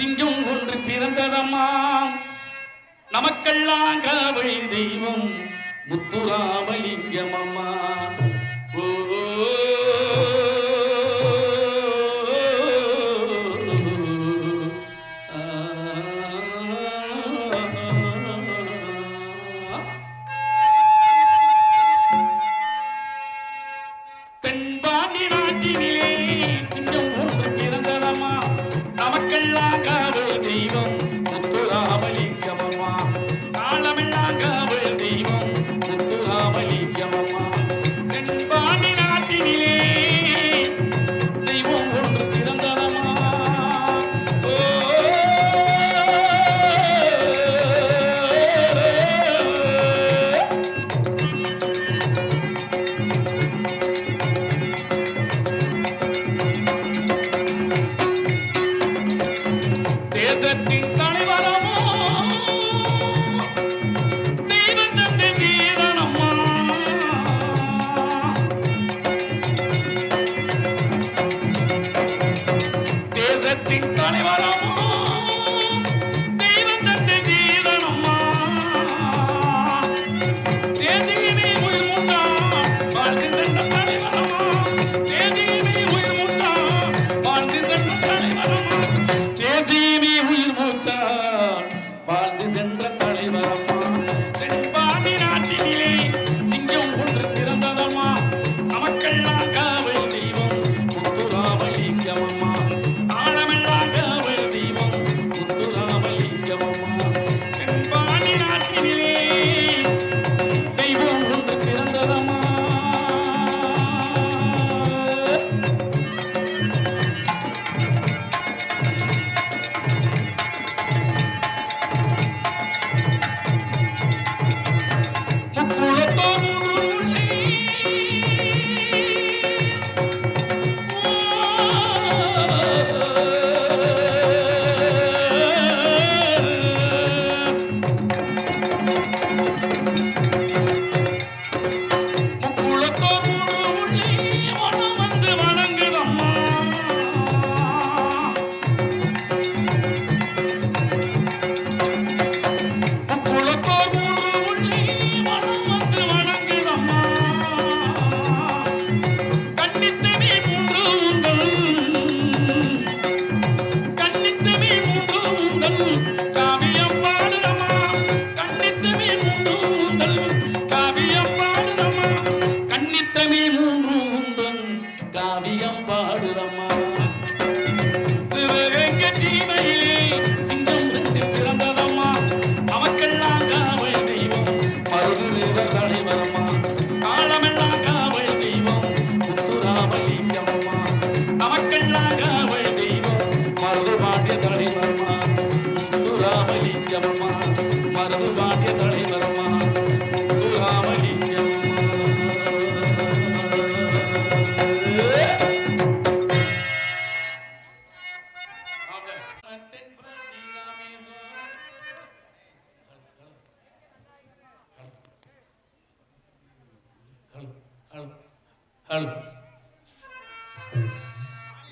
சிங்கம் ஒன்று பிறந்ததம்மாம் நமக்கெல்லாம் காவல் தெய்வம். முத்துராமலிங்கம் அம்மா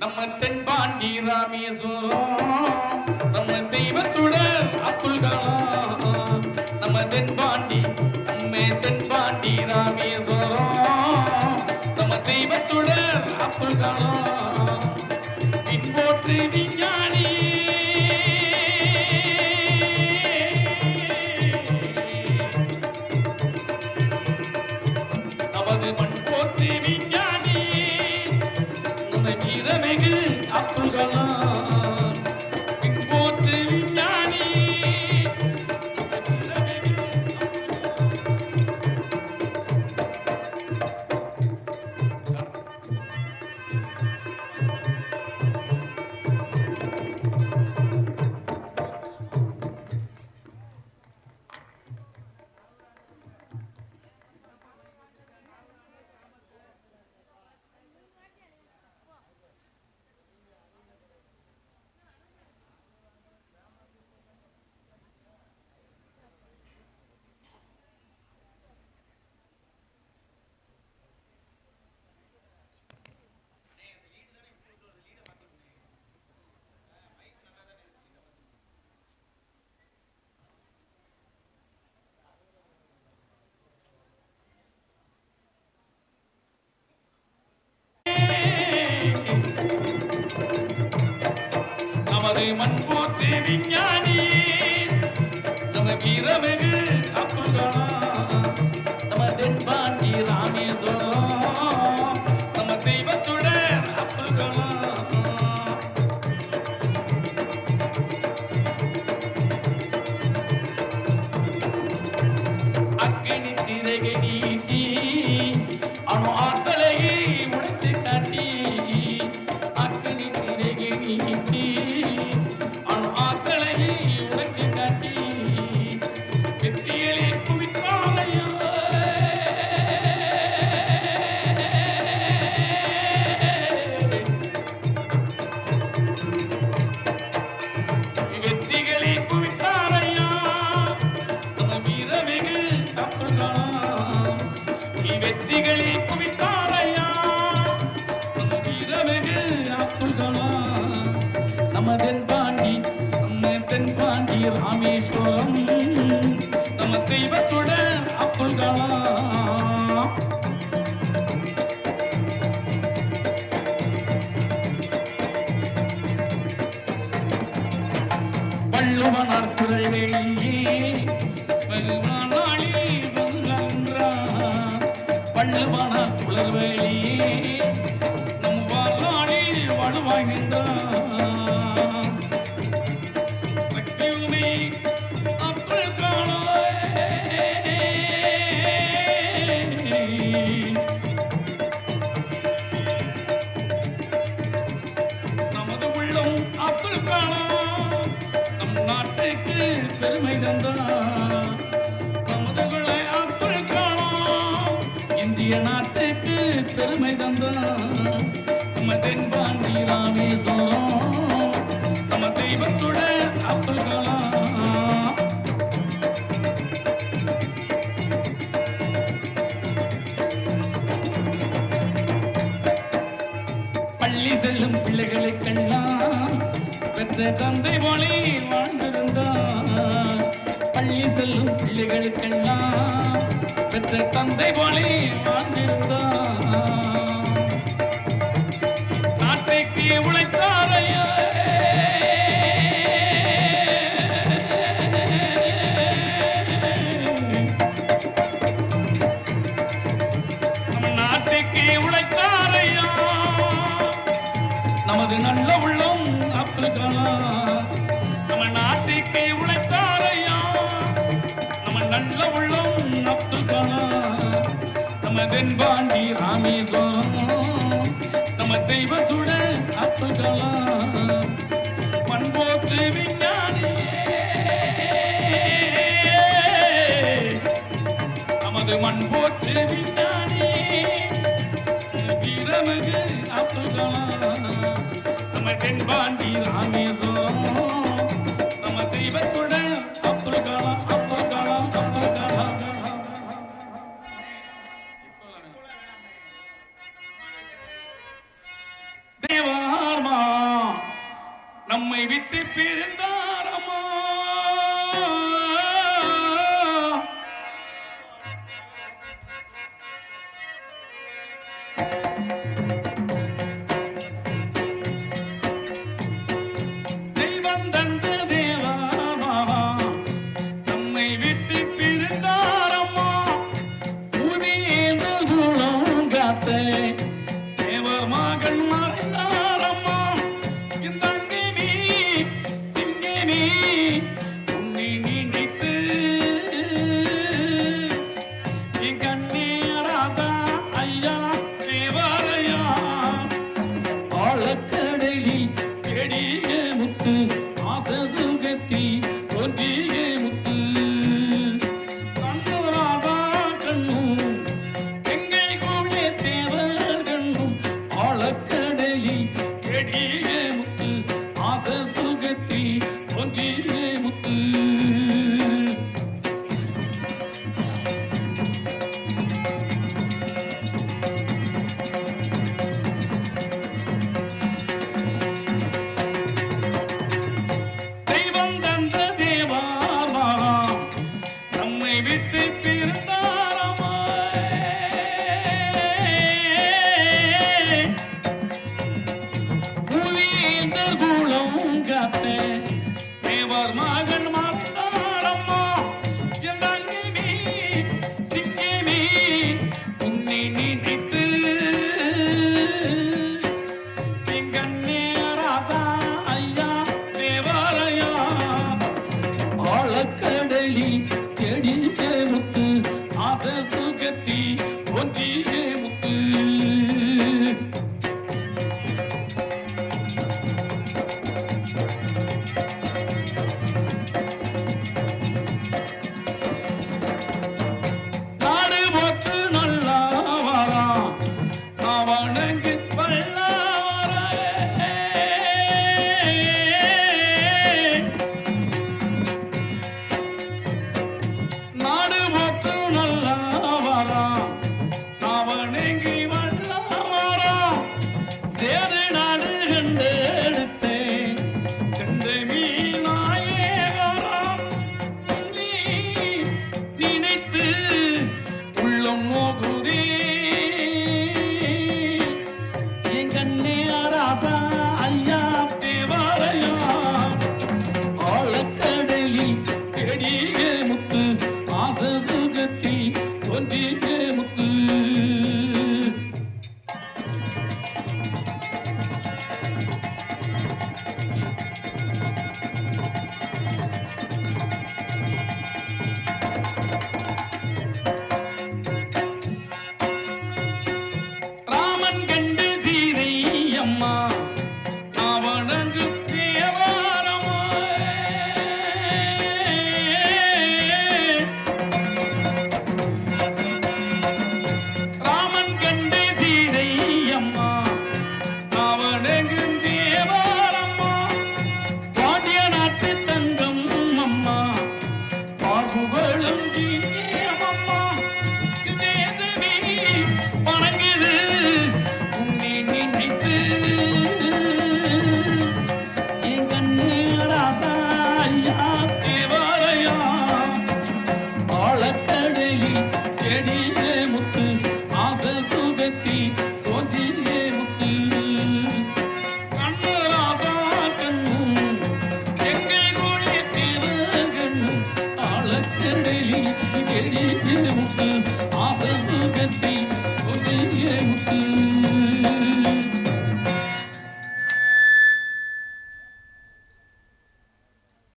நம்ம தென்பாண்டி ராமேஸ்வரம் நம்ம தெய்வ சுடர் அப்துல் கலாம் நம்ம தென்பாண்டி நம்ம தென்பாண்டி ராமேஸ்வரம் நம்ம தெய்வ சுடர் அப்துல் கலாம் பின்போற்று நீ மண்பூத்தி விஞ்ஞான செல்வனார் துறைவேணி இருந்தான் அமுதங்களை ஆற்றல் காணோம். இந்திய நாட்டுக்கு பெருமை தந்தான் நம்ம தென்பாண்டி தந்தை தென்பாண்டி ராமேஸ்வரம். நம்ம தெய்வ சுட அப்துல் பண்போக்கு விஞ்ஞானி. நமது மண் போற்று விஞ்ஞானி. வீரமிகு அப்துல் நம்ம தென்பாண்டி ராமேஸ்வரம்.